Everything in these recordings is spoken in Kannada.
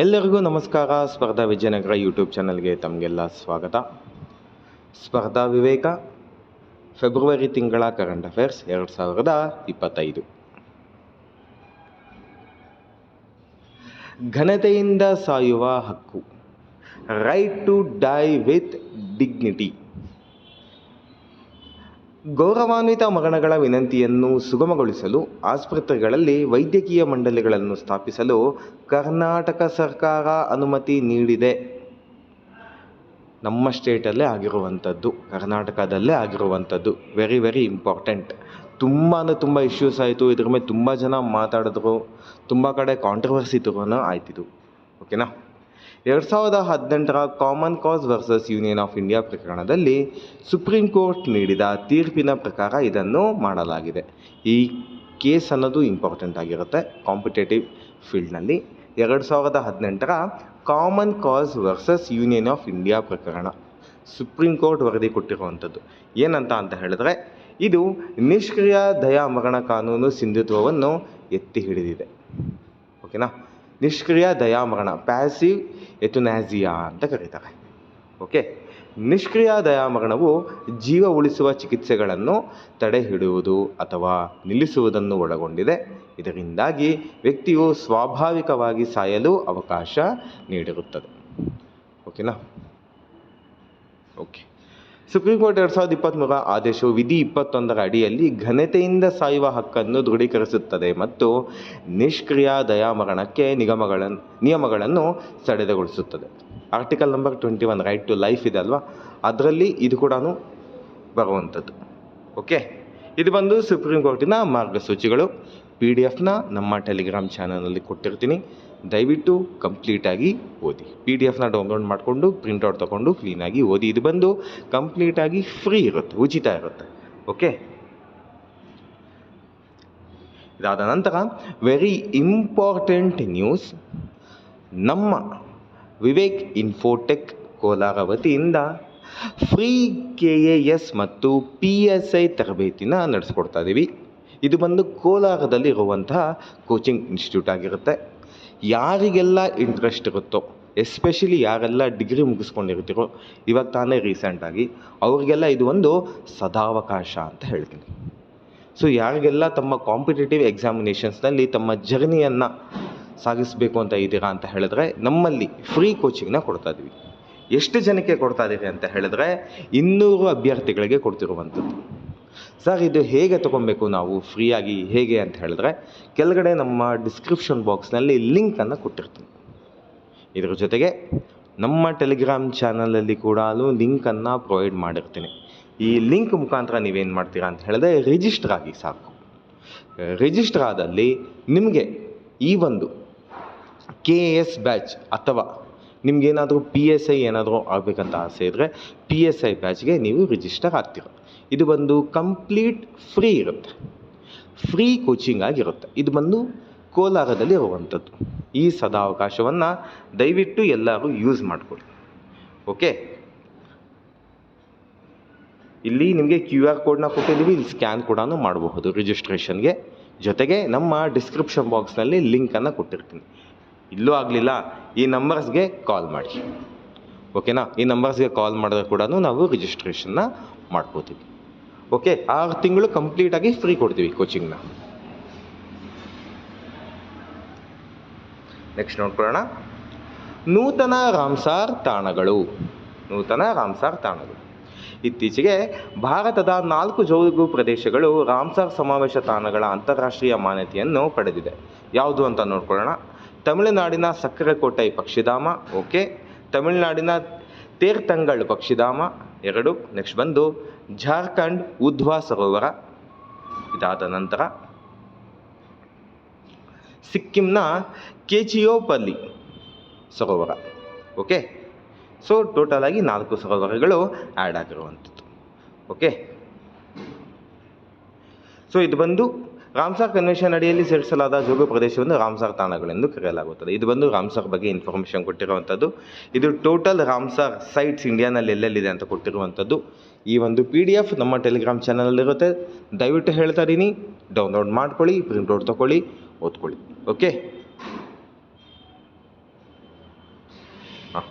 ಎಲ್ಲರಿಗೂ ನಮಸ್ಕಾರ. ಸ್ಪರ್ಧಾ ವಿಜಯನಗರ ಯೂಟ್ಯೂಬ್ ಚಾನಲ್ಗೆ ತಮಗೆಲ್ಲ ಸ್ವಾಗತ. ಸ್ಪರ್ಧಾ ವಿವೇಕ ಫೆಬ್ರವರಿ ತಿಂಗಳ ಕರೆಂಟ್ ಅಫೇರ್ಸ್ ಎರಡು ಸಾವಿರದ ಇಪ್ಪತ್ತೈದು. ಘನತೆಯಿಂದ ಸಾಯುವ ಹಕ್ಕು. Right to die with dignity ಗೌರವಾನ್ವಿತ ಮರಣಗಳ ವಿನಂತಿಯನ್ನು ಸುಗಮಗೊಳಿಸಲು ಆಸ್ಪತ್ರೆಗಳಲ್ಲಿ ವೈದ್ಯಕೀಯ ಮಂಡಳಿಗಳನ್ನು ಸ್ಥಾಪಿಸಲು ಕರ್ನಾಟಕ ಸರ್ಕಾರ ಅನುಮತಿ ನೀಡಿದೆ. ನಮ್ಮ ಸ್ಟೇಟಲ್ಲೇ ಆಗಿರುವಂಥದ್ದು, ಕರ್ನಾಟಕದಲ್ಲೇ ಆಗಿರುವಂಥದ್ದು ವೆರಿ ವೆರಿ ಇಂಪಾರ್ಟೆಂಟ್ ತುಂಬಾ ತುಂಬ ಇಶ್ಯೂಸ್ ಆಯಿತು. ಇದ್ರ ಮೇಲೆ ತುಂಬ ಜನ ಮಾತಾಡಿದ್ರು. ತುಂಬ ಕಡೆ ಕಾಂಟ್ರವರ್ಸಿ ತಗೋನ ಆಯ್ತಿದು. ಓಕೆನಾ ಎರಡು ಸಾವಿರದ ಹದಿನೆಂಟರ common cause versus union of India ಪ್ರಕರಣದಲ್ಲಿ ಸುಪ್ರೀಂ ಕೋರ್ಟ್ ನೀಡಿದ ತೀರ್ಪಿನ ಪ್ರಕಾರ ಇದನ್ನು ಮಾಡಲಾಗಿದೆ. ಈ ಕೇಸ್ ಅನ್ನೋದು ಇಂಪಾರ್ಟೆಂಟ್ ಆಗಿರುತ್ತೆ. ಕಾಂಪಿಟೇಟಿವ್ ಫೀಲ್ಡ್ನಲ್ಲಿ ಎರಡು ಸಾವಿರದ ಹದಿನೆಂಟರ common cause versus union of India ಪ್ರಕರಣ. ಸುಪ್ರೀಂ ಕೋರ್ಟ್ ವರದಿ ಕೊಟ್ಟಿರುವಂಥದ್ದು. ಏನಂತ ಅಂತ ಹೇಳಿದ್ರೆ, ಇದು ನಿಷ್ಕ್ರಿಯ ದಯಾ ಮರಣ ಕಾನೂನು ಸಿಂಧುತ್ವವನ್ನು ಎತ್ತಿ ಹಿಡಿದಿದೆ. ಓಕೆನಾ? ನಿಷ್ಕ್ರಿಯ ದಯಾಮರಣ ಪ್ಯಾಸಿವ್ ಎಥುನಾಸಿಯಾ ಅಂತ ಕರೀತಾರೆ. ಓಕೆ ನಿಷ್ಕ್ರಿಯ ದಯಾಮರಣವು ಜೀವ ಉಳಿಸುವ ಚಿಕಿತ್ಸೆಗಳನ್ನು ತಡೆಹಿಡುವುದು ಅಥವಾ ನಿಲ್ಲಿಸುವುದನ್ನು ಒಳಗೊಂಡಿದೆ. ಇದರಿಂದಾಗಿ ವ್ಯಕ್ತಿಯು ಸ್ವಾಭಾವಿಕವಾಗಿ ಸಾಯಲು ಅವಕಾಶ ನೀಡಿರುತ್ತದೆ. ಓಕೆನಾ ಓಕೆ ಸುಪ್ರೀಂ ಕೋರ್ಟ್ ಎರಡು ಸಾವಿರದ ಇಪ್ಪತ್ತ್ಮೂರ ಆದೇಶವು ವಿಧಿ ಇಪ್ಪತ್ತೊಂದರ ಅಡಿಯಲ್ಲಿ ಘನತೆಯಿಂದ ಸಾಯುವ ಹಕ್ಕನ್ನು ದೃಢೀಕರಿಸುತ್ತದೆ ಮತ್ತು ನಿಷ್ಕ್ರಿಯ ದಯಾಮರಣಕ್ಕೆ ನಿಗಮಗಳನ್ನು ನಿಯಮಗಳನ್ನು ಸಡಿಲಗೊಳಿಸುತ್ತದೆ. Article number twenty one right to life ಇದೆ ಅಲ್ವಾ? ಅದರಲ್ಲಿ ಇದು ಕೂಡ ಬರುವಂಥದ್ದು. ಓಕೆ ಇದು ಬಂದು ಸುಪ್ರೀಂ ಕೋರ್ಟಿನ ಮಾರ್ಗಸೂಚಿಗಳು. ಪಿ ಡಿ ಎಫ್ನ ನಮ್ಮ ಟೆಲಿಗ್ರಾಮ್ ಚಾನಲಲ್ಲಿ ಕೊಟ್ಟಿರ್ತೀನಿ. ದಯವಿಟ್ಟು ಕಂಪ್ಲೀಟಾಗಿ ಓದಿ. ಪಿ ಡಿ ಎಫ್ನ ಡೌನ್ಲೋಡ್ ಮಾಡಿಕೊಂಡು ಪ್ರಿಂಟೌಟ್ ತೊಗೊಂಡು ಕ್ಲೀನಾಗಿ ಓದಿ. ಇದು ಬಂದು ಕಂಪ್ಲೀಟಾಗಿ ಫ್ರೀ ಇರುತ್ತೆ, ಉಚಿತ ಇರುತ್ತೆ. ಓಕೆ ಇದಾದ ನಂತರ ವೆರಿ ಇಂಪಾರ್ಟೆಂಟ್ ನ್ಯೂಸ್ ನಮ್ಮ ವಿವೇಕ್ ಇನ್ಫೋಟೆಕ್ ಕೋಲಾರ ವತಿಯಿಂದ ಫ್ರೀ ಕೆ ಎ ಎಸ್ ಮತ್ತು ಪಿ ಎಸ್ ಐ ತರಬೇತಿನ ನಡೆಸ್ಕೊಡ್ತಾ ಇದ್ದೀವಿ ಇದು ಬಂದು ಕೋಲಾರದಲ್ಲಿ ಇರುವಂತಹ ಕೋಚಿಂಗ್ ಇನ್ಸ್ಟಿಟ್ಯೂಟ್ ಆಗಿರುತ್ತೆ. ಯಾರಿಗೆಲ್ಲ ಇಂಟ್ರೆಸ್ಟ್ ಇರುತ್ತೋ ಎಸ್ಪೆಷಲಿ ಯಾರೆಲ್ಲ ಡಿಗ್ರಿ ಮುಗಿಸ್ಕೊಂಡಿರ್ತೀರೋ, ಇವಾಗ ತಾನೇ ರೀಸೆಂಟಾಗಿ ಅವ್ರಿಗೆಲ್ಲ ಇದು ಒಂದು ಸದಾವಕಾಶ ಅಂತ ಹೇಳ್ತೀನಿ. ಸೊ ಯಾರಿಗೆಲ್ಲ ತಮ್ಮ ಕಾಂಪಿಟೇಟಿವ್ ಎಕ್ಸಾಮಿನೇಷನ್ಸ್ನಲ್ಲಿ ತಮ್ಮ ಜರ್ನಿಯನ್ನು ಸಾಗಿಸಬೇಕು ಅಂತ ಇದ್ದೀರಾ ಅಂತ ಹೇಳಿದ್ರೆ, ನಮ್ಮಲ್ಲಿ ಫ್ರೀ ಕೋಚಿಂಗ್ನ ಕೊಡ್ತಾ ಇದ್ದೀವಿ. ಎಷ್ಟು ಜನಕ್ಕೆ ಕೊಡ್ತಾ ಇದ್ದೀವಿ ಅಂತ ಹೇಳಿದ್ರೆ, ಇನ್ನೂರು ಅಭ್ಯರ್ಥಿಗಳಿಗೆ ಕೊಡ್ತಿರುವಂಥದ್ದು. ಸರ್, ಇದು ಹೇಗೆ ತೊಗೊಬೇಕು ನಾವು ಫ್ರೀಯಾಗಿ ಹೇಗೆ ಅಂತ ಹೇಳಿದ್ರೆ, ಕೆಳಗಡೆ ನಮ್ಮ ಡಿಸ್ಕ್ರಿಪ್ಷನ್ ಬಾಕ್ಸ್ನಲ್ಲಿ ಲಿಂಕನ್ನು ಕೊಟ್ಟಿರ್ತೀನಿ. ಇದ್ರ ಜೊತೆಗೆ ನಮ್ಮ ಟೆಲಿಗ್ರಾಮ್ ಚಾನಲಲ್ಲಿ ಕೂಡ ಲಿಂಕನ್ನು ಪ್ರೊವೈಡ್ ಮಾಡಿರ್ತೀನಿ. ಈ ಲಿಂಕ್ ಮುಖಾಂತರ ನೀವೇನು ಮಾಡ್ತೀರಾ ಅಂತ ಹೇಳಿದ್ರೆ ರಿಜಿಸ್ಟರ್ ಆಗಿ ಸಾಕು. ರಿಜಿಸ್ಟರ್ ಆದಲ್ಲಿ ನಿಮಗೆ ಈ ಒಂದು ಕೆ ಎಸ್ ಬ್ಯಾಚ್ ಅಥವಾ ನಿಮ್ಗೇನಾದರೂ ಪಿ ಎಸ್ ಐ ಏನಾದರೂ ಆಗಬೇಕಂತ ಆಸೆ ಇದ್ದರೆ ಪಿ ಎಸ್ ಐ ಬ್ಯಾಚ್ಗೆ ನೀವು ರಿಜಿಸ್ಟರ್ ಆಗ್ತೀರ. ಇದು ಬಂದು ಕಂಪ್ಲೀಟ್ ಫ್ರೀ ಇರುತ್ತೆ. ಫ್ರೀ ಕೋಚಿಂಗ್ ಆಗಿರುತ್ತೆ. ಇದು ಬಂದು ಕೋಲಾರದಲ್ಲಿ ಇರುವಂಥದ್ದು. ಈ ಸದಾವಕಾಶವನ್ನು ದಯವಿಟ್ಟು ಎಲ್ಲರೂ ಯೂಸ್ ಮಾಡಿಕೊಳ್ಳಿ. ಓಕೆ ಇಲ್ಲಿ ನಿಮಗೆ ಕ್ಯೂ ಆರ್ ಕೋಡ್ನ ಕೊಟ್ಟಿದ್ದೀವಿ. ಇಲ್ಲಿ ಸ್ಕ್ಯಾನ್ ಕೂಡ ಮಾಡಬಹುದು. ರಿಜಿಸ್ಟ್ರೇಷನ್ಗೆ ಜೊತೆಗೆ ನಮ್ಮ ಡಿಸ್ಕ್ರಿಪ್ಷನ್ ಬಾಕ್ಸ್ನಲ್ಲಿ ಲಿಂಕನ್ನು ಕೊಟ್ಟಿರ್ತೀನಿ. ಇಲ್ಲೂ ಆಗಲಿಲ್ಲ, ಈ ನಂಬರ್ಸ್ಗೆ ಕಾಲ್ ಮಾಡಿ ಓಕೆನಾ ಈ ನಂಬರ್ಸ್ಗೆ ಕಾಲ್ ಮಾಡಿದ್ರೆ ಕೂಡ ನಾವು ರಿಜಿಸ್ಟ್ರೇಷನ್ನ ಮಾಡ್ಕೋತೀವಿ. ಓಕೆ ಆರು ತಿಂಗಳು ಕಂಪ್ಲೀಟಾಗಿ ಫ್ರೀ ಕೊಡ್ತೀವಿ ಕೋಚಿಂಗ್ನ ನೆಕ್ಸ್ಟ್ ನೋಡ್ಕೊಳ್ಳೋಣ. ನೂತನ ರಾಮ್ಸಾರ್ ತಾಣಗಳು. ನೂತನ ರಾಮ್ಸಾರ್ ತಾಣಗಳು. ಇತ್ತೀಚೆಗೆ ಭಾರತದ ನಾಲ್ಕು ಜೋಗು ಪ್ರದೇಶಗಳು ರಾಮ್ಸಾರ್ ಸಮಾವೇಶ ತಾಣಗಳ ಅಂತಾರಾಷ್ಟ್ರೀಯ ಮಾನ್ಯತೆಯನ್ನು ಪಡೆದಿದೆ. ಯಾವುದು ಅಂತ ನೋಡ್ಕೊಳ್ಳೋಣ. ತಮಿಳುನಾಡಿನ ಸಕ್ಕರೆಕೋಟೆ ಪಕ್ಷಿಧಾಮ, ಓಕೆ. ತಮಿಳುನಾಡಿನ ತೇರ್ತಂಗಳ್ ಪಕ್ಷಿಧಾಮ, ಎರಡು. ನೆಕ್ಸ್ಟ್ ಬಂದು ಜಾರ್ಖಂಡ್ ಉದ್ವಾ ಸರೋವರ, ಇದಾದ ನಂತರ ಸಿಕ್ಕಿಂನ ಕೆಚಿಯೋಪಲ್ಲಿ ಸರೋವರ, ಓಕೆ. ಸೊ, ಟೋಟಲ್ ಆಗಿ ನಾಲ್ಕು ಸರೋವರಗಳು ಆ್ಯಡ್ ಆಗಿರುವಂಥದ್ದು, ಓಕೆ. ಸೊ, ಇದು ಬಂದು ರಾಮ್ಸಾರ್ ಕನ್ವೆನ್ಷನ್ ಅಡಿಯಲ್ಲಿ ಸೇರಿಸಲಾದ ಜೋಗ ಪ್ರದೇಶವನ್ನು ರಾಮ್ಸಾರ್ ತಾಣಗಳೆಂದು ಕರೆಯಲಾಗುತ್ತದೆ. ಇದು ಬಂದು ರಾಮ್ಸಾರ್ ಬಗ್ಗೆ ಇನ್ಫಾರ್ಮೇಷನ್ ಕೊಟ್ಟಿರುವಂಥದ್ದು. ಇದು ಟೋಟಲ್ ರಾಮ್ಸಾರ್ ಸೈಟ್ಸ್ ಇಂಡಿಯಾನಲ್ಲಿ ಎಲ್ಲೆಲ್ಲಿದೆ ಅಂತ ಕೊಟ್ಟಿರುವಂಥದ್ದು. ಈ ಒಂದು ಪಿ ಡಿ ಎಫ್ ನಮ್ಮ ಟೆಲಿಗ್ರಾಮ್ ಚಾನಲಲ್ಲಿರುತ್ತೆ ದಯವಿಟ್ಟು ಹೇಳ್ತಾ ಇದ್ದೀನಿ. ಡೌನ್ಲೋಡ್ ಮಾಡ್ಕೊಳ್ಳಿ ಪ್ರಿಂಟ್ಔಟ್ ತೊಗೊಳ್ಳಿ ಓದ್ಕೊಳ್ಳಿ. ಓಕೆ ಹಾಂ.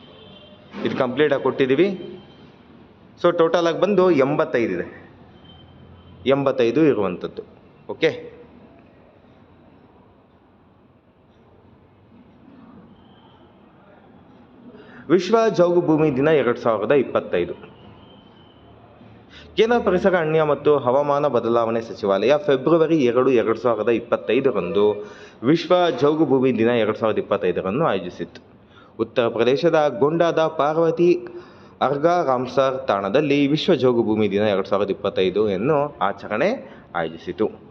ಇದು ಕಂಪ್ಲೀಟಾಗಿ ಕೊಟ್ಟಿದ್ದೀವಿ. ಸೊ ಟೋಟಲಾಗಿ ಬಂದು ಎಂಬತ್ತೈದಿದೆ ಎಂಬತ್ತೈದು ಇರುವಂಥದ್ದು. ಓಕೆ? ವಿಶ್ವ ಜೌಗು ಭೂಮಿ ದಿನ ಎರಡು ಸಾವಿರದ ಇಪ್ಪತ್ತೈದು. ಕೇಂದ್ರ ಪರಿಸರ ಅಣ್ಯ ಮತ್ತು ಹವಾಮಾನ ಬದಲಾವಣೆ ಸಚಿವಾಲಯ ಫೆಬ್ರವರಿ ಎರಡು ಎರಡು ಸಾವಿರದ ಇಪ್ಪತ್ತೈದರಂದು ವಿಶ್ವ ಜೌಗು ಭೂಮಿ ದಿನ ಎರಡು ಸಾವಿರದ ಇಪ್ಪತ್ತೈದರನ್ನು ಆಯೋಜಿಸಿತ್ತು. ಉತ್ತರ ಪ್ರದೇಶದ ಗೊಂಡಾದ ಪಾರ್ವತಿ ಅರ್ಗಾ ರಾಮ್ಸರ್ ತಾಣದಲ್ಲಿ ವಿಶ್ವ ಜೋಗು ಭೂಮಿ ದಿನ ಎರಡು ಸಾವಿರದ ಇಪ್ಪತ್ತೈದು ಎನ್ನು ಆಚರಣೆ ಆಯೋಜಿಸಿತು.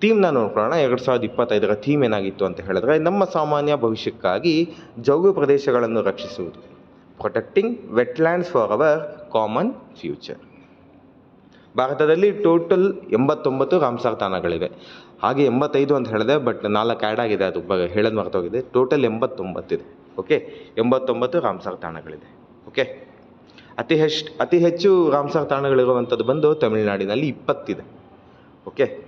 ಥೀಮ್ನ ನೋಡ್ಕೊಳ್ಳೋಣ. ಎರಡು ಸಾವಿರದ ಇಪ್ಪತ್ತೈದರ ಥೀಮ್ ಏನಾಗಿತ್ತು ಅಂತ ಹೇಳಿದ್ರೆ, ನಮ್ಮ ಸಾಮಾನ್ಯ ಭವಿಷ್ಯಕ್ಕಾಗಿ ಜೌಗು ಪ್ರದೇಶಗಳನ್ನು ರಕ್ಷಿಸುವುದು. Protecting wetlands for our common future ಭಾರತದಲ್ಲಿ ಟೋಟಲ್ ಎಂಬತ್ತೊಂಬತ್ತು ರಾಮ್ಸಾರ್ ತಾಣಗಳಿವೆ ಹಾಗೆ ಎಂಬತ್ತೈದು ಅಂತ ಹೇಳಿದೆ ಬಟ್ ನಾಲ್ಕು ಆ್ಯಡ್ ಆಗಿದೆ, ಅದು ಬ, ಹೇಳೋದು ಮರ್ತೋಗಿದೆ. ಟೋಟಲ್ ಎಂಬತ್ತೊಂಬತ್ತಿದೆ. ಓಕೆ ಎಂಬತ್ತೊಂಬತ್ತು ರಾಮ್ಸಾರ್ ತಾಣಗಳಿದೆ ಓಕೆ ಅತಿ ಹೆಚ್ಚು ಅತಿ ಹೆಚ್ಚು ರಾಮ್ಸಾರ್ ತಾಣಗಳಿರುವಂಥದ್ದು ಬಂದು ತಮಿಳುನಾಡಿನಲ್ಲಿ ಇಪ್ಪತ್ತಿದೆ. ಓಕೆ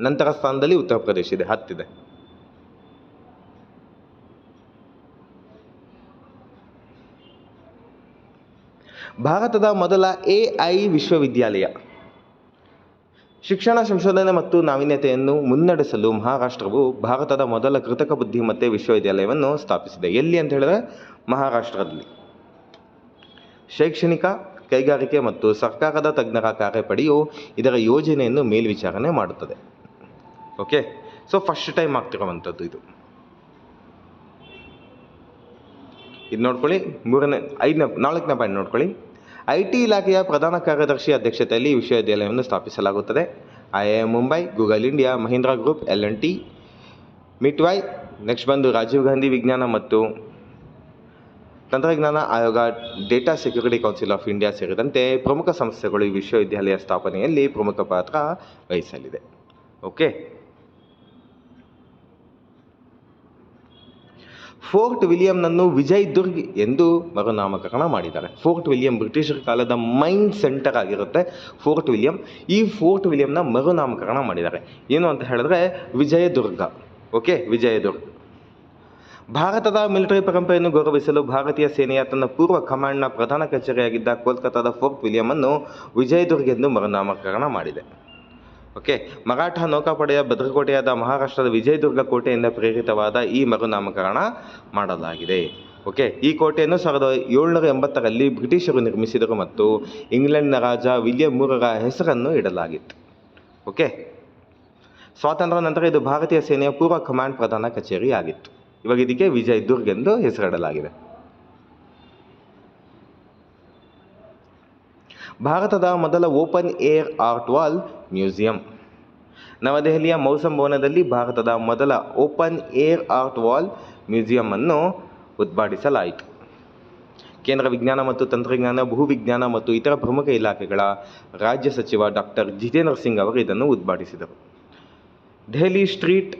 ನಂತರ ಸ್ಥಾನದಲ್ಲಿ ಉತ್ತರ ಪ್ರದೇಶ ಇದೆ ಹತ್ತಿದೆ ಭಾರತದ ಮೊದಲ ಎ ಐ ವಿಶ್ವವಿದ್ಯಾಲಯ. ಶಿಕ್ಷಣ ಸಂಶೋಧನೆ ಮತ್ತು ನಾವೀನ್ಯತೆಯನ್ನು ಮುನ್ನಡೆಸಲು ಮಹಾರಾಷ್ಟ್ರವು ಭಾರತದ ಮೊದಲ ಕೃತಕ ಬುದ್ಧಿಮತ್ತೆ ವಿಶ್ವವಿದ್ಯಾಲಯವನ್ನು ಸ್ಥಾಪಿಸಿದೆ. ಎಲ್ಲಿ ಅಂತ ಹೇಳಿದ್ರೆ ಮಹಾರಾಷ್ಟ್ರದಲ್ಲಿ. ಶೈಕ್ಷಣಿಕ, ಕೈಗಾರಿಕೆ ಮತ್ತು ಸರ್ಕಾರದ ತಜ್ಞರ ಕಾರ್ಯಪಡೆಯು ಇದರ ಯೋಜನೆಯನ್ನು ಮೇಲ್ವಿಚಾರಣೆ ಮಾಡುತ್ತದೆ. ಓಕೆ ಸೊ ಫಸ್ಟ್ ಟೈಮ್ ಆಗ್ತಿರುವಂಥದ್ದು ಇದು. ಇದು ನೋಡ್ಕೊಳ್ಳಿ. ಮೂರನೇ, ಐದನೇ, ನಾಲ್ಕನೇ ಪಾಯಿಂಟ್ ನೋಡ್ಕೊಳ್ಳಿ. ಐ ಟಿ ಇಲಾಖೆಯ ಪ್ರಧಾನ ಕಾರ್ಯದರ್ಶಿ ಅಧ್ಯಕ್ಷತೆಯಲ್ಲಿ ವಿಶ್ವವಿದ್ಯಾಲಯವನ್ನು ಸ್ಥಾಪಿಸಲಾಗುತ್ತದೆ. I I M Mumbai, Google India, Mahindra group, L N T, MeitY, next ಬಂದು ರಾಜೀವ್ ಗಾಂಧಿ ವಿಜ್ಞಾನ ಮತ್ತು ತಂತ್ರಜ್ಞಾನ ಆಯೋಗ, data security council of India ಸೇರಿದಂತೆ ಪ್ರಮುಖ ಸಂಸ್ಥೆಗಳು ಈ ವಿಶ್ವವಿದ್ಯಾಲಯ ಸ್ಥಾಪನೆಯಲ್ಲಿ ಪ್ರಮುಖ ಪಾತ್ರ ವಹಿಸಲಿದೆ. ಓಕೆ ಫೋರ್ಟ್ ವಿಲಿಯಂನನ್ನು ವಿಜಯ್ ದುರ್ಗ್ ಎಂದು ಮರುನಾಮಕರಣ ಮಾಡಿದ್ದಾರೆ. ಫೋರ್ಟ್ ವಿಲಿಯಂ ಬ್ರಿಟಿಷರ ಕಾಲದ ಮೈನ್ ಸೆಂಟರ್ ಆಗಿರುತ್ತೆ ಫೋರ್ಟ್ ವಿಲಿಯಂ. ಈ ಫೋರ್ಟ್ ವಿಲಿಯಂನ ಮರುನಾಮಕರಣ ಮಾಡಿದ್ದಾರೆ. ಏನು ಅಂತ ಹೇಳಿದ್ರೆ ವಿಜಯದುರ್ಗ ಓಕೆ ವಿಜಯದುರ್ಗ್ ಭಾರತದ ಮಿಲಿಟರಿ ಪರಂಪರೆಯನ್ನು ಗೌರವಿಸಲು ಭಾರತೀಯ ಸೇನೆಯ ತನ್ನ ಪೂರ್ವ ಕಮಾಂಡ್ನ ಪ್ರಧಾನ ಕಚೇರಿಯಾಗಿದ್ದ ಕೋಲ್ಕತ್ತಾದ ಫೋರ್ಟ್ ವಿಲಿಯಂ ಅನ್ನು ವಿಜಯದುರ್ಗ್ ಎಂದು ಮರುನಾಮಕರಣ ಮಾಡಿದೆ. ಓಕೆ ಮರಾಠ ನೌಕಾಪಡೆಯ ಭದ್ರಕೋಟೆಯಾದ ಮಹಾರಾಷ್ಟ್ರದ ವಿಜಯದುರ್ಗ ಕೋಟೆಯಿಂದ ಪ್ರೇರಿತವಾದ ಈ ಮರುನಾಮಕರಣ ಮಾಡಲಾಗಿದೆ. ಓಕೆ ಈ ಕೋಟೆಯನ್ನು ಸಾವಿರದ ಏಳ್ನೂರ ಎಂಬತ್ತರಲ್ಲಿ ಬ್ರಿಟಿಷರು ನಿರ್ಮಿಸಿದರು ಮತ್ತು ಇಂಗ್ಲೆಂಡ್ನ ರಾಜ ವಿಲಿಯಂ ಮೂರರ ಹೆಸರನ್ನು ಇಡಲಾಗಿತ್ತು. ಓಕೆ ಸ್ವಾತಂತ್ರ್ಯ ನಂತರ ಇದು ಭಾರತೀಯ ಸೇನೆಯ ಪೂರ್ವ ಕಮಾಂಡ್ ಪ್ರಧಾನ ಕಚೇರಿ ಆಗಿತ್ತು ಇವಾಗ ಇದಕ್ಕೆ ವಿಜಯ್ ದುರ್ಗ್ ಎಂದು ಹೆಸರಿಡಲಾಗಿದೆ. ಭಾರತದ ಮೊದಲ open air art wall museum. ನವದೆಹಲಿಯ ಮೌಸಂ ಭವನದಲ್ಲಿ ಭಾರತದ ಮೊದಲ open air art wall museum ಅನ್ನು ಉದ್ಘಾಟಿಸಲಾಯಿತು ಕೇಂದ್ರ ವಿಜ್ಞಾನ ಮತ್ತು ತಂತ್ರಜ್ಞಾನ ಭೂವಿಜ್ಞಾನ ಮತ್ತು ಇತರ ಪ್ರಮುಖ ಇಲಾಖೆಗಳ ರಾಜ್ಯ ಸಚಿವ ಡಾಕ್ಟರ್ ಜಿತೇಂದ್ರ ಸಿಂಗ್ ಅವರು ಇದನ್ನು ಉದ್ಘಾಟಿಸಿದರು ದೆಹಲಿ ಸ್ಟ್ರೀಟ್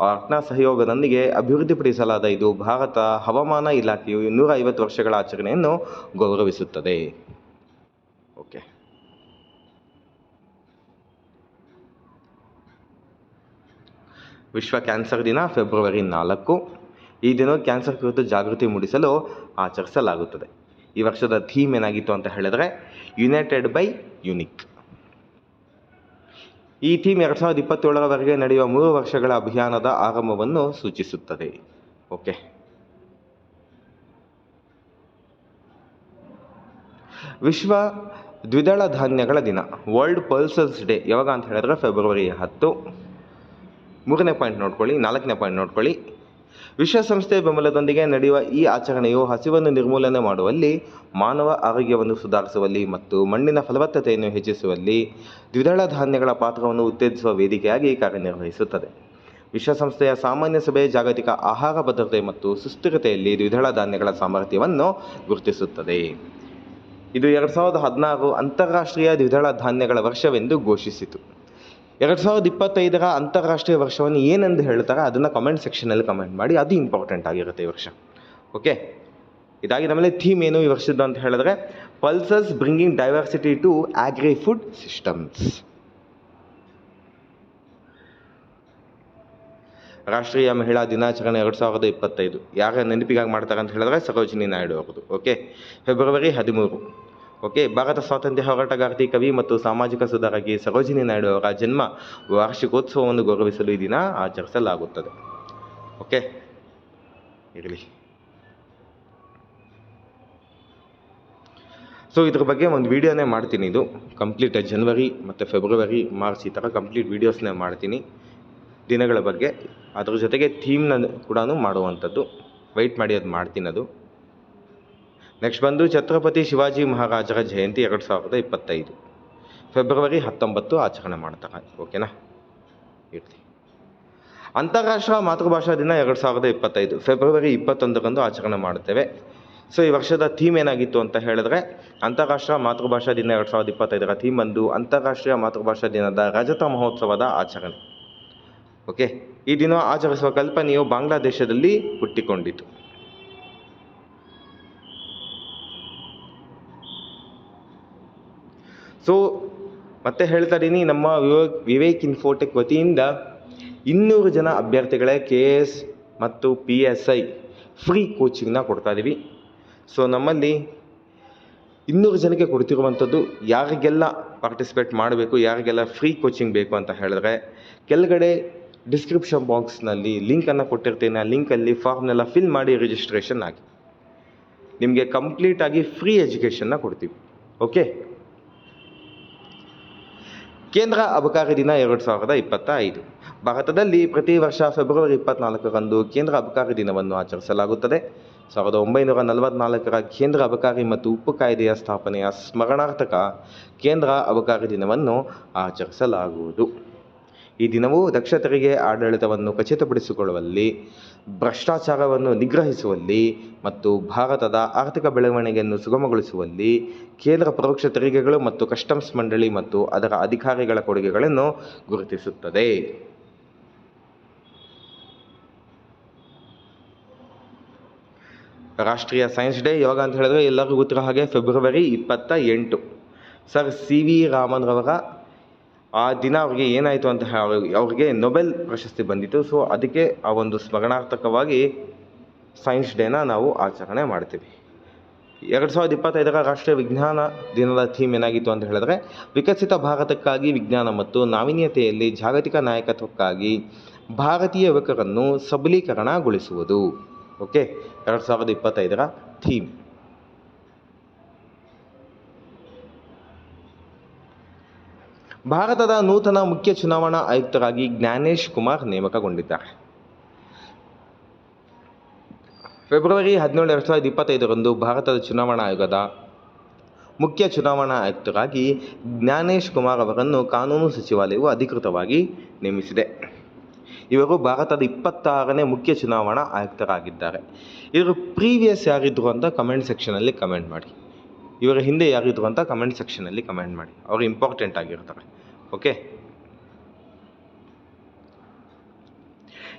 ಆರ್ಟ್ನ ಸಹಯೋಗದೊಂದಿಗೆ ಅಭಿವೃದ್ಧಿಪಡಿಸಲಾದ ಇದು ಭಾರತ ಹವಾಮಾನ ಇಲಾಖೆಯು ನೂರ ಐವತ್ತು ವರ್ಷಗಳ ಆಚರಣೆಯನ್ನು ಗೌರವಿಸುತ್ತದೆ ಓಕೆ ವಿಶ್ವ ಕ್ಯಾನ್ಸರ್ ದಿನ, ಫೆಬ್ರವರಿ ನಾಲ್ಕು. ಈ ದಿನ ಕ್ಯಾನ್ಸರ್ ಕುರಿತು ಜಾಗೃತಿ ಮೂಡಿಸಲು ಆಚರಿಸಲಾಗುತ್ತದೆ. ಈ ವರ್ಷದ ಥೀಮ್ ಏನಾಗಿತ್ತು ಅಂತ ಹೇಳಿದ್ರೆ, ಯುನೈಟೆಡ್ ಬೈ ಯುನಿಕ್. ಈ ಥೀಮ್ ಎರಡು ಸಾವಿರದ ಇಪ್ಪತ್ತೇಳರವರೆಗೆ ನಡೆಯುವ ಮೂರು ವರ್ಷಗಳ ಅಭಿಯಾನದ ಆರಂಭವನ್ನು ಸೂಚಿಸುತ್ತದೆ. ಓಕೆ. ವಿಶ್ವ ದ್ವಿದಳ ಧಾನ್ಯಗಳ ದಿನ ವರ್ಲ್ಡ್ ಪಲ್ಸಸ್ ಡೇ ಯಾವಾಗ ಅಂತ ಹೇಳಿದ್ರೆ, ಫೆಬ್ರವರಿ ಹತ್ತು. ಮೂರನೇ ಪಾಯಿಂಟ್ ನೋಡ್ಕೊಳ್ಳಿ, ನಾಲ್ಕನೇ ಪಾಯಿಂಟ್ ನೋಡ್ಕೊಳ್ಳಿ. ವಿಶ್ವಸಂಸ್ಥೆ ಬೆಂಬಲದೊಂದಿಗೆ ನಡೆಯುವ ಈ ಆಚರಣೆಯು ಹಸಿವನ್ನು ನಿರ್ಮೂಲನೆ ಮಾಡುವಲ್ಲಿ, ಮಾನವ ಆರೋಗ್ಯವನ್ನು ಸುಧಾರಿಸುವಲ್ಲಿ ಮತ್ತು ಮಣ್ಣಿನ ಫಲವತ್ತತೆಯನ್ನು ಹೆಚ್ಚಿಸುವಲ್ಲಿ ದ್ವಿದಳ ಧಾನ್ಯಗಳ ಪಾತ್ರವನ್ನು ಉತ್ತೇಜಿಸುವ ವೇದಿಕೆಯಾಗಿ ಕಾರ್ಯನಿರ್ವಹಿಸುತ್ತದೆ. ವಿಶ್ವಸಂಸ್ಥೆಯ ಸಾಮಾನ್ಯ ಸಭೆ ಜಾಗತಿಕ ಆಹಾರ ಭದ್ರತೆ ಮತ್ತು ಸುಸ್ಥಿರತೆಯಲ್ಲಿ ದ್ವಿದಳ ಧಾನ್ಯಗಳ ಸಾಮರ್ಥ್ಯವನ್ನು ಗುರುತಿಸುತ್ತದೆ. ಇದು ಎರಡು ಸಾವಿರದ ಹದಿನಾರು ಅಂತಾರಾಷ್ಟ್ರೀಯ ದ್ವಿದಳ ಧಾನ್ಯಗಳ ವರ್ಷವೆಂದು ಘೋಷಿಸಿತು. ಎರಡು ಸಾವಿರದ ಇಪ್ಪತ್ತೈದರ ಅಂತಾರಾಷ್ಟ್ರೀಯ ವರ್ಷವನ್ನು ಏನೆಂದು ಹೇಳ್ತಾರೆ ಅದನ್ನು ಕಮೆಂಟ್ ಸೆಕ್ಷನಲ್ಲಿ ಕಮೆಂಟ್ ಮಾಡಿ, ಅದು ಇಂಪಾರ್ಟೆಂಟ್ ಆಗಿರುತ್ತೆ ಈ ವರ್ಷ. ಓಕೆ ಇದಾಗಿ ಮೇಲೆ ಥೀಮ್ ಏನು ಈ ವರ್ಷದ್ದು ಅಂತ ಹೇಳಿದ್ರೆ pulses bringing diversity to agri food systems ರಾಷ್ಟ್ರೀಯ ಮಹಿಳಾ ದಿನಾಚರಣೆ ಎರಡು ಸಾವಿರದ ಇಪ್ಪತ್ತೈದು. ಯಾರ ನೆನಪಿಗಾಗಿ ಮಾಡ್ತಾರೆ ಅಂತ ಹೇಳಿದ್ರೆ ಸರೋಜಿನಿ ನಾಯ್ಡು ಅವರದು ಓಕೆ ಫೆಬ್ರವರಿ ಹದಿಮೂರು. ಓಕೆ ಭಾರತ ಸ್ವಾತಂತ್ರ್ಯ ಹೋರಾಟಗಾರ್ತಿ ಕವಿ ಮತ್ತು ಸಾಮಾಜಿಕ ಸುಧಾರಕಿ ಸರೋಜಿನಿ ನಾಯ್ಡು ಅವರ ಜನ್ಮ ವಾರ್ಷಿಕೋತ್ಸವವನ್ನು ಗೌರವಿಸಲು ಈ ದಿನ ಆಚರಿಸಲಾಗುತ್ತದೆ. ಓಕೆ ಇರಲಿ. ಸೊ ಇದ್ರ ಬಗ್ಗೆ ಒಂದು ವೀಡಿಯೋನೇ ಮಾಡ್ತೀನಿ ಇದು. ಕಂಪ್ಲೀಟ್ ಜನ್ವರಿ ಮತ್ತು ಫೆಬ್ರವರಿ ಮಾರ್ಚ್ ಈ ಥರ ಕಂಪ್ಲೀಟ್ ವೀಡಿಯೋಸ್ನೇ ಮಾಡ್ತೀನಿ. ದಿನಗಳ ಬಗ್ಗೆ. ಅದ್ರ ಜೊತೆಗೆ ಥೀಮ್ನ ಕೂಡ ಮಾಡುವಂಥದ್ದು. ವೆಯ್ಟ್ ಮಾಡಿ ಅದು ಮಾಡ್ತೀನಿ ಅದು. ನೆಕ್ಸ್ಟ್ ಬಂದು ಛತ್ರಪತಿ ಶಿವಾಜಿ ಮಹಾರಾಜರ ಜಯಂತಿ ಎರಡು ಸಾವಿರದ ಇಪ್ಪತ್ತೈದು. ಫೆಬ್ರವರಿ ಹತ್ತೊಂಬತ್ತು ಆಚರಣೆ ಮಾಡ್ತಾರೆ. ಓಕೆನಾ ಇರ್ತಿ ಅಂತಾರಾಷ್ಟ್ರೀಯ ಮಾತೃಭಾಷಾ ದಿನ ಎರಡು ಸಾವಿರದ ಇಪ್ಪತ್ತೈದು. ಫೆಬ್ರವರಿ ಇಪ್ಪತ್ತೊಂದರಂದು ಆಚರಣೆ ಮಾಡ್ತೇವೆ ಸೊ ಈ ವರ್ಷದ ಥೀಮ್ ಏನಾಗಿತ್ತು ಅಂತ ಹೇಳಿದ್ರೆ ಅಂತಾರಾಷ್ಟ್ರೀಯ ಮಾತೃಭಾಷಾ ದಿನ ಎರಡು ಸಾವಿರದ ಇಪ್ಪತ್ತೈದರ ಥೀಮ್ ಬಂದು ಅಂತಾರಾಷ್ಟ್ರೀಯ ಮಾತೃಭಾಷಾ ದಿನದ ರಜತ ಮಹೋತ್ಸವದ ಆಚರಣೆ. ಓಕೆ ಈ ದಿನ ಆಚರಿಸುವ ಕಲ್ಪನೆಯು ಬಾಂಗ್ಲಾದೇಶದಲ್ಲಿ ಹುಟ್ಟಿಕೊಂಡಿತು. ಸೊ ಮತ್ತೆ ಹೇಳ್ತಾ ಇದ್ದೀನಿ, ನಮ್ಮ ವಿವೇಕ್ ವಿವೇಕ್ ಇನ್ಫೋಟೆಕ್ ವತಿಯಿಂದ ಇನ್ನೂರು ಜನ ಅಭ್ಯರ್ಥಿಗಳೇ ಕೆ ಎಸ್ ಮತ್ತು ಪಿ ಎಸ್ ಐ ಫ್ರೀ ಕೋಚಿಂಗ್ನ ಕೊಡ್ತಾ ಇದ್ದೀವಿ ಸೊ ನಮ್ಮಲ್ಲಿ ಇನ್ನೂರು ಜನಕ್ಕೆ ಕೊಡ್ತಿರುವಂಥದ್ದು ಯಾರಿಗೆಲ್ಲ ಪಾರ್ಟಿಸಿಪೇಟ್ ಮಾಡಬೇಕು, ಯಾರಿಗೆಲ್ಲ ಫ್ರೀ ಕೋಚಿಂಗ್ ಬೇಕು ಅಂತ ಹೇಳಿದ್ರೆ, ಕೆಳಗಡೆ ಡಿಸ್ಕ್ರಿಪ್ಷನ್ ಬಾಕ್ಸ್ನಲ್ಲಿ ಲಿಂಕನ್ನು ಕೊಟ್ಟಿರ್ತೀನಿ. ಆ ಲಿಂಕಲ್ಲಿ ಫಾರ್ಮ್ನೆಲ್ಲ ಫಿಲ್ ಮಾಡಿ ರಿಜಿಸ್ಟ್ರೇಷನ್ ಆಗಿ ನಿಮಗೆ ಕಂಪ್ಲೀಟಾಗಿ ಫ್ರೀ ಎಜುಕೇಷನ್ನ ಕೊಡ್ತೀವಿ. ಓಕೆ ಕೇಂದ್ರ ಅಬಕಾರಿ ದಿನ ಎರಡು ಸಾವಿರದ ಇಪ್ಪತ್ತ ಐದು ಭಾರತದಲ್ಲಿ ಪ್ರತಿ ವರ್ಷ ಫೆಬ್ರವರಿ ಇಪ್ಪತ್ನಾಲ್ಕರಂದು ಕೇಂದ್ರ ಅಬಕಾರಿ ದಿನವನ್ನು ಆಚರಿಸಲಾಗುತ್ತದೆ. ಸಾವಿರದ ಒಂಬೈನೂರ ನಲವತ್ನಾಲ್ಕರ ಕೇಂದ್ರ ಅಬಕಾರಿ ಮತ್ತು ಉಪ್ಪು ಕಾಯ್ದೆಯ ಸ್ಥಾಪನೆಯ ಸ್ಮರಣಾರ್ಥಕ ಕೇಂದ್ರ ಅಬಕಾರಿ ದಿನವನ್ನು ಆಚರಿಸಲಾಗುವುದು. ಈ ದಿನವು ದಕ್ಷ ತೆರಿಗೆ ಆಡಳಿತವನ್ನು ಖಚಿತಪಡಿಸಿಕೊಳ್ಳುವಲ್ಲಿ ಭ್ರಷ್ಟಾಚಾರವನ್ನು ನಿಗ್ರಹಿಸುವಲ್ಲಿ ಮತ್ತು ಭಾರತದ ಆರ್ಥಿಕ ಬೆಳವಣಿಗೆಯನ್ನು ಸುಗಮಗೊಳಿಸುವಲ್ಲಿ ಕೇಂದ್ರ ಪರೋಕ್ಷ ತೆರಿಗೆಗಳು ಮತ್ತು ಕಸ್ಟಮ್ಸ್ ಮಂಡಳಿ ಮತ್ತು ಅದರ ಅಧಿಕಾರಿಗಳ ಕೊಡುಗೆಗಳನ್ನು ಗುರುತಿಸುತ್ತದೆ. ರಾಷ್ಟ್ರೀಯ ಸೈನ್ಸ್ ಡೇ ಯೋಗ ಅಂತ ಹೇಳಿದ್ರೆ ಎಲ್ಲರಿಗೂ ಗೊತ್ತಿರೋ ಹಾಗೆ ಫೆಬ್ರವರಿ ಇಪ್ಪತ್ತ ಎಂಟು. ಸರ್ ಸಿ ವಿ ರಾಮನ್ ರವರ ಆ ದಿನ ಅವ್ರಿಗೆ ಏನಾಯಿತು ಅಂತ ಅವರಿಗೆ ನೊಬೆಲ್ ಪ್ರಶಸ್ತಿ ಬಂದಿತ್ತು. ಸೊ ಅದಕ್ಕೆ ಆ ಒಂದು ಸ್ಮರಣಾರ್ಥಕವಾಗಿ ಸೈನ್ಸ್ ಡೇನ ನಾವು ಆಚರಣೆ ಮಾಡ್ತೀವಿ. ಎರಡು ಸಾವಿರದ ಇಪ್ಪತ್ತೈದರ ರಾಷ್ಟ್ರೀಯ ವಿಜ್ಞಾನ ದಿನದ ಥೀಮ್ ಏನಾಗಿತ್ತು ಅಂತ ಹೇಳಿದ್ರೆ, ವಿಕಸಿತ ಭಾರತಕ್ಕಾಗಿ ವಿಜ್ಞಾನ ಮತ್ತು ನಾವೀನ್ಯತೆಯಲ್ಲಿ ಜಾಗತಿಕ ನಾಯಕತ್ವಕ್ಕಾಗಿ ಭಾರತೀಯ ಯುವಕರನ್ನು ಸಬಲೀಕರಣಗೊಳಿಸುವುದು. ಓಕೆ ಎರಡು ಸಾವಿರದ ಇಪ್ಪತ್ತೈದರ ಥೀಮ್ ಭಾರತದ ನೂತನ ಮುಖ್ಯ ಚುನಾವಣಾ ಆಯುಕ್ತರಾಗಿ ಜ್ಞಾನೇಶ್ ಕುಮಾರ್ ನೇಮಕಗೊಂಡಿದ್ದಾರೆ. ಫೆಬ್ರವರಿ ಹದಿನೇಳು ಎರಡು ಸಾವಿರದ ಇಪ್ಪತ್ತೈದರಂದು ಭಾರತದ ಚುನಾವಣಾ ಆಯೋಗದ ಮುಖ್ಯ ಚುನಾವಣಾ ಆಯುಕ್ತರಾಗಿ ಜ್ಞಾನೇಶ್ ಕುಮಾರ್ ಅವರನ್ನು ಕಾನೂನು ಸಚಿವಾಲಯವು ಅಧಿಕೃತವಾಗಿ ನೇಮಿಸಿದೆ. ಇವರು ಭಾರತದ ಇಪ್ಪತ್ತಾರನೇ ಮುಖ್ಯ ಚುನಾವಣಾ ಆಯುಕ್ತರಾಗಿದ್ದಾರೆ. ಇವರು ಪ್ರೀವಿಯಸ್ ಯಾರಿದ್ರು ಅಂತ ಕಮೆಂಟ್ ಸೆಕ್ಷನಲ್ಲಿ ಕಮೆಂಟ್ ಮಾಡಿ. ಇವರ ಹಿಂದೆ ಯಾರಿದ್ರು ಅಂತ ಕಮೆಂಟ್ ಸೆಕ್ಷನಲ್ಲಿ ಕಮೆಂಟ್ ಮಾಡಿ. ಅವರು ಇಂಪಾರ್ಟೆಂಟ್ ಆಗಿರ್ತಾರೆ. ಓಕೆ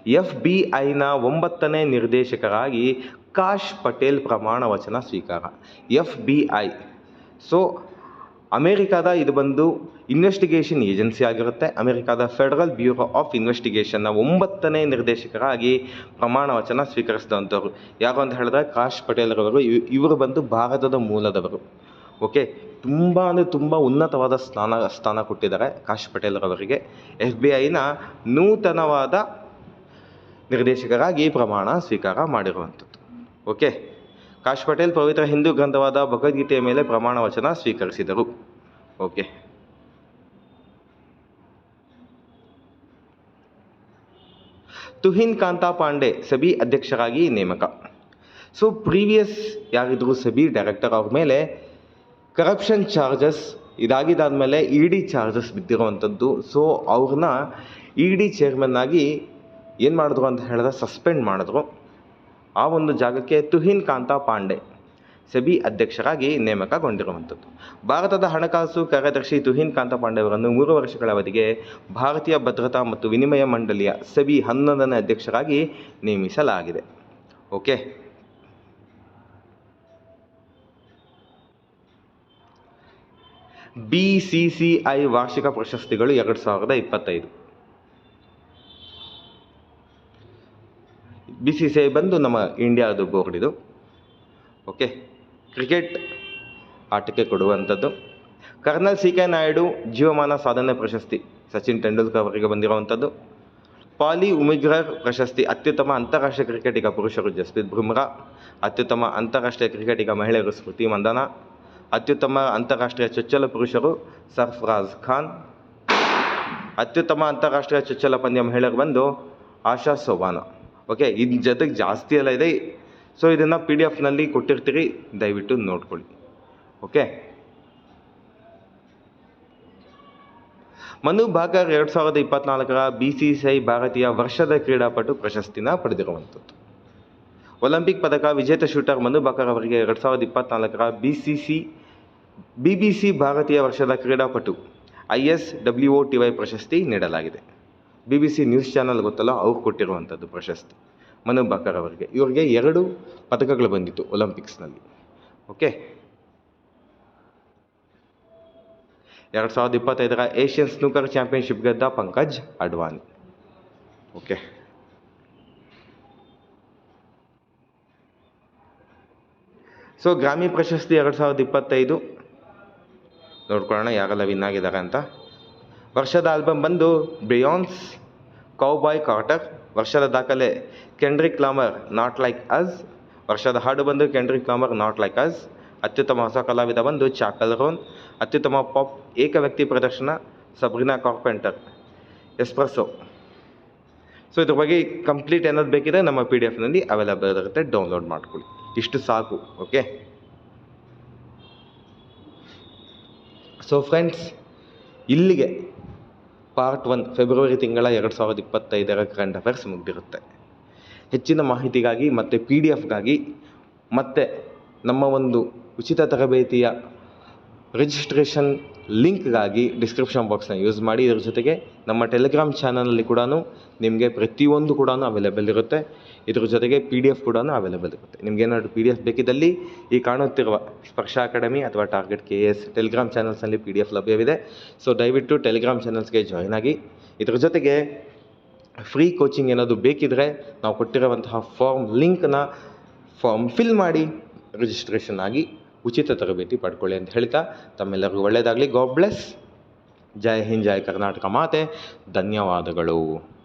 ಎಫ್ ಬಿ ಐನ ಒಂಬತ್ತನೇ ನಿರ್ದೇಶಕರಾಗಿ ಕಾಶ್ ಪಟೇಲ್ ಪ್ರಮಾಣ ವಚನ ಸ್ವೀಕಾರ. ಎಫ್ ಬಿ ಐ ಸೊ ಅಮೇರಿಕಾದ ಇದು ಬಂದು ಇನ್ವೆಸ್ಟಿಗೇಷನ್ ಏಜೆನ್ಸಿ ಆಗಿರುತ್ತೆ. ಅಮೆರಿಕಾದ ಫೆಡರಲ್ ಬ್ಯೂರೋ ಆಫ್ ಇನ್ವೆಸ್ಟಿಗೇಷನ್ನ ಒಂಬತ್ತನೇ ನಿರ್ದೇಶಕರಾಗಿ ಪ್ರಮಾಣ ವಚನ ಸ್ವೀಕರಿಸಿದಂಥವ್ರು. ಯಾರು ಅಂತ ಹೇಳಿದ್ರೆ ಕಾಶ್ ಪಟೇಲ್ ಅವರು ಇವರು ಬಂದು ಭಾರತದ ಮೂಲದವರು. ಓಕೆ? ತುಂಬ ಅಂದರೆ ತುಂಬ ಉನ್ನತವಾದ ಸ್ಥಾನ ಸ್ಥಾನ ಕೊಟ್ಟಿದ್ದಾರೆ ಕಾಶ್ ಪಟೇಲ್ರವರಿಗೆ ಎಫ್ ಬಿ ಐನ ನೂತನವಾದ ನಿರ್ದೇಶಕರಾಗಿ ಪ್ರಮಾಣ ಸ್ವೀಕಾರ ಮಾಡಿರುವಂಥದ್ದು. ಓಕೆ? ಕಾಶ್ ಪಟೇಲ್ ಪವಿತ್ರ ಹಿಂದೂ ಗ್ರಂಥವಾದ ಭಗವದ್ಗೀತೆಯ ಮೇಲೆ ಪ್ರಮಾಣ ವಚನ ಸ್ವೀಕರಿಸಿದರು. ಓಕೆ ತುಹಿನ್ ಕಾಂತಾ ಪಾಂಡೆ ಸಬಿ ಅಧ್ಯಕ್ಷರಾಗಿ ನೇಮಕ. ಸೊ ಪ್ರೀವಿಯಸ್ ಯಾರಿದ್ರು ಸಬಿ ಡೈರೆಕ್ಟರ್ ಅವ್ರ ಮೇಲೆ ಕರಪ್ಷನ್ ಚಾರ್ಜಸ್ ಇದಾಗಿದ್ದಾದಮೇಲೆ ಇ ಡಿ ಚಾರ್ಜಸ್ ಬಿದ್ದಿರುವಂಥದ್ದು. ಸೊ ಅವ್ರನ್ನ ಇ ಡಿ ಚೇರ್ಮನ್ ಆಗಿ ಏನು ಮಾಡಿದ್ರು ಅಂತ ಹೇಳಿದ್ರೆ ಸಸ್ಪೆಂಡ್ ಮಾಡಿದ್ರು. ಆ ಒಂದು ಜಾಗಕ್ಕೆ ತುಹಿನ್ ಕಾಂತಾ ಪಾಂಡೆ. ಸೆಬಿ ಅಧ್ಯಕ್ಷರಾಗಿ ನೇಮಕಗೊಂಡಿರುವಂಥದ್ದು. ಭಾರತದ ಹಣಕಾಸು ಕಾರ್ಯದರ್ಶಿ ತುಹಿನ್ ಕಾಂತ ಪಾಂಡೆ ಅವರನ್ನು ಮೂರು ವರ್ಷಗಳ ಅವಧಿಗೆ ಭಾರತೀಯ ಭದ್ರತಾ ಮತ್ತು ವಿನಿಮಯ ಮಂಡಳಿಯ ಸೆಬಿ ಹನ್ನೊಂದನೇ ಅಧ್ಯಕ್ಷರಾಗಿ ನೇಮಿಸಲಾಗಿದೆ. ಓಕೆ. ಬಿ ಸಿ ವಾರ್ಷಿಕ ಪ್ರಶಸ್ತಿಗಳು ಎರಡು ಸಾವಿರದ ಇಪ್ಪತ್ತೈದು. ಬಿ ಬಂದು ನಮ್ಮ ಇಂಡಿಯಾದು ಬೋರ್ಡ್ ಇದು. ಓಕೆ. ಕ್ರಿಕೆಟ್ ಆಟಕ್ಕೆ ಕೊಡುವಂಥದ್ದು. ಕರ್ನಲ್ ಸಿ ಕೆ ನಾಯ್ಡು ಜೀವಮಾನ ಸಾಧನೆ ಪ್ರಶಸ್ತಿ ಸಚಿನ್ ತೆಂಡೂಲ್ಕರ್ ಅವರಿಗೆ ಬಂದಿರುವಂಥದ್ದು. ಪಾಲಿ ಉಮಿಗ್ರರ್ ಪ್ರಶಸ್ತಿ ಅತ್ಯುತ್ತಮ ಅಂತಾರಾಷ್ಟ್ರೀಯ ಕ್ರಿಕೆಟಿಗ ಪುರುಷರು ಜಸ್ಪ್ರೀತ್ ಬುಮ್ರಾ, ಅತ್ಯುತ್ತಮ ಅಂತಾರಾಷ್ಟ್ರೀಯ ಕ್ರಿಕೆಟಿಗ ಮಹಿಳೆಯರು ಸ್ಮೃತಿ ಮಂದನ, ಅತ್ಯುತ್ತಮ ಅಂತಾರಾಷ್ಟ್ರೀಯ ಚೊಚ್ಚಲ ಪುರುಷರು ಸರ್ಫರಾಜ್ ಖಾನ್, ಅತ್ಯುತ್ತಮ ಅಂತಾರಾಷ್ಟ್ರೀಯ ಚೊಚ್ಚಲ ಪಂದ್ಯ ಮಹಿಳೆಯರು ಬಂದು ಆಶಾ ಸೋಬಾನ ಓಕೆ ಇದ್ರ ಜೊತೆಗೆ ಜಾಸ್ತಿ ಎಲ್ಲ ಇದೆ. ಸೊ ಇದನ್ನು ಪಿ ಡಿ ಎಫ್ನಲ್ಲಿ ಕೊಟ್ಟಿರ್ತೀರಿ, ದಯವಿಟ್ಟು ನೋಡ್ಕೊಳ್ಳಿ. ಓಕೆ ಮನು ಭಾಕರ್ ಎರಡು ಸಾವಿರದ ಇಪ್ಪತ್ನಾಲ್ಕರ ಬಿ ಸಿ ಸಿ ಐ ಭಾರತೀಯ ವರ್ಷದ ಕ್ರೀಡಾಪಟು ಪ್ರಶಸ್ತಿನ ಪಡೆದಿರುವಂಥದ್ದು. ಒಲಿಂಪಿಕ್ ಪದಕ ವಿಜೇತ ಶೂಟರ್ ಮನು ಭಾಕರ್ ಅವರಿಗೆ ಎರಡು ಸಾವಿರದ ಇಪ್ಪತ್ನಾಲ್ಕರ B C C B B C ಭಾರತೀಯ ವರ್ಷದ ಕ್ರೀಡಾಪಟು I S W O T Y ಪ್ರಶಸ್ತಿ ನೀಡಲಾಗಿದೆ. B B C news channel ಗೊತ್ತಲ್ಲ, ಅವ್ರು ಕೊಟ್ಟಿರುವಂಥದ್ದು ಪ್ರಶಸ್ತಿ. ಮನು ಭಾಕರ್ ಅವರಿಗೆ. ಇವರಿಗೆ ಎರಡು ಪದಕಗಳು ಬಂದಿತ್ತು ಒಲಿಂಪಿಕ್ಸ್ನಲ್ಲಿ. ಓಕೆ? ಎರಡು ಸಾವಿರದ ಇಪ್ಪತ್ತೈದರ ಏಷ್ಯನ್ ಸ್ನೂಕರ್ ಚಾಂಪಿಯನ್ಶಿಪ್ ಗೆದ್ದ Pankaj Advani okay? So Grammy ಪ್ರಶಸ್ತಿ ಎರಡು ಸಾವಿರದ ಇಪ್ಪತ್ತೈದು. ನೋಡ್ಕೊಳ್ಳೋಣ ಯಾರೆಲ್ಲ ವಿನ್ ಆಗಿದ್ದಾರೆ ಅಂತ. ವರ್ಷದ ಆಲ್ಬಮ್ ಬಂದು ಬಿಯಾನ್ಸ್ ಕೌಬಾಯ್ ಕಾಟರ್ ವರ್ಷದ ದಾಖಲೆ Kendrick Lamar not like us ವರ್ಷದ ಹಾಡು ಬಂದು Kendrick Lamar not like us ಅತ್ಯುತ್ತಮ ಹೊಸ ಕಲಾವಿದ ಬಂದು, ಚಾಕಲ್ ರೋನ್. ಅತ್ಯುತ್ತಮ ಪಾಪ್ ಏಕ ವ್ಯಕ್ತಿ ಪ್ರದರ್ಶನ, ಸಬ್ರಿನಾ ಕಾರ್ಪೆಂಟರ್. ಎಸ್ಪ್ರೆಸ್ಸೋ ಸೊ ಇದ್ರ ಬಗ್ಗೆ ಕಂಪ್ಲೀಟ್ ಏನಾದ್ರು ಬೇಕಿದ್ರೆ ನಮ್ಮ ಪಿ ಡಿ ಎಫ್ನಲ್ಲಿ ಅವೈಲೇಬಲ್ ಇರುತ್ತೆ ಡೌನ್ಲೋಡ್ ಮಾಡ್ಕೊಳ್ಳಿ. ಇಷ್ಟು ಸಾಕು ಓಕೆ ಸೊ ಫ್ರೆಂಡ್ಸ್ ಇಲ್ಲಿಗೆ ಪಾರ್ಟ್ ಒನ್ ಫೆಬ್ರವರಿ ತಿಂಗಳ ಎರಡು ಸಾವಿರದ ಇಪ್ಪತ್ತೈದರ ಕರೆಂಟ್ ಅಫೇರ್ಸ್ ಮುಗಿದಿರುತ್ತೆ ಹೆಚ್ಚಿನ ಮಾಹಿತಿಗಾಗಿ ಮತ್ತು ಪಿ ಡಿ ಎಫ್ಗಾಗಿ ಮತ್ತು ನಮ್ಮ ಒಂದು ಉಚಿತ ತರಬೇತಿಯ ರಿಜಿಸ್ಟ್ರೇಷನ್ ಲಿಂಕ್ಗಾಗಿ ಡಿಸ್ಕ್ರಿಪ್ಷನ್ ಬಾಕ್ಸ್ನ ಯೂಸ್ ಮಾಡಿ, ಇದ್ರ ಜೊತೆಗೆ ನಮ್ಮ ಟೆಲಿಗ್ರಾಮ್ ಚಾನಲಲ್ಲಿ ಕೂಡ ನಿಮಗೆ ಪ್ರತಿಯೊಂದು ಕೂಡ ಅವೈಲೇಬಲ್ ಇರುತ್ತೆ. ಇದ್ರ ಜೊತೆಗೆ ಪಿ ಡಿ ಎಫ್ ಕೂಡ ಅವೈಲೇಬಲ್ ಇರುತ್ತೆ. ನಿಮ್ಗೆ ಏನಾದರೂ ಪಿ ಡಿ ಎಫ್ ಬೇಕಿದ್ದಲ್ಲಿ ಈ ಕಾಣುತ್ತಿರುವ ಸ್ಪರ್ಶ ಅಕಾಡೆಮಿ ಅಥವಾ ಟಾರ್ಗೆಟ್ ಕೆ ಎಸ್ ಟೆಲಿಗ್ರಾಮ್ ಚಾನಲ್ಸ್ನಲ್ಲಿ ಪಿ ಡಿ ಎಫ್ ಲಭ್ಯವಿದೆ. ಸೊ, ದಯವಿಟ್ಟು ಟೆಲಿಗ್ರಾಮ್ ಚಾನಲ್ಸ್ಗೆ ಜಾಯ್ನ್ ಆಗಿ. ಇದ್ರ ಜೊತೆಗೆ ಫ್ರೀ ಕೋಚಿಂಗ್ ಏನಾದರೂ ಬೇಕಿದ್ದರೆ ನಾವು ಕೊಟ್ಟಿರುವಂತಹ ಫಾರ್ಮ್ ಲಿಂಕ್ನ ಫಾರ್ಮ್ ಫಿಲ್ ಮಾಡಿ, ರಿಜಿಸ್ಟ್ರೇಷನ್ ಆಗಿ ಉಚಿತ ತರಬೇತಿ ಪಡ್ಕೊಳ್ಳಿ ಅಂತ ಹೇಳ್ತಾ ತಮ್ಮೆಲ್ಲರಿಗೂ ಒಳ್ಳೆಯದಾಗಲಿ. ಗಾಡ್ ಬ್ಲೆಸ್ ಜೈ ಹಿಂದ್, ಜೈ ಕರ್ನಾಟಕ ಮಾತೆ. ಧನ್ಯವಾದಗಳು.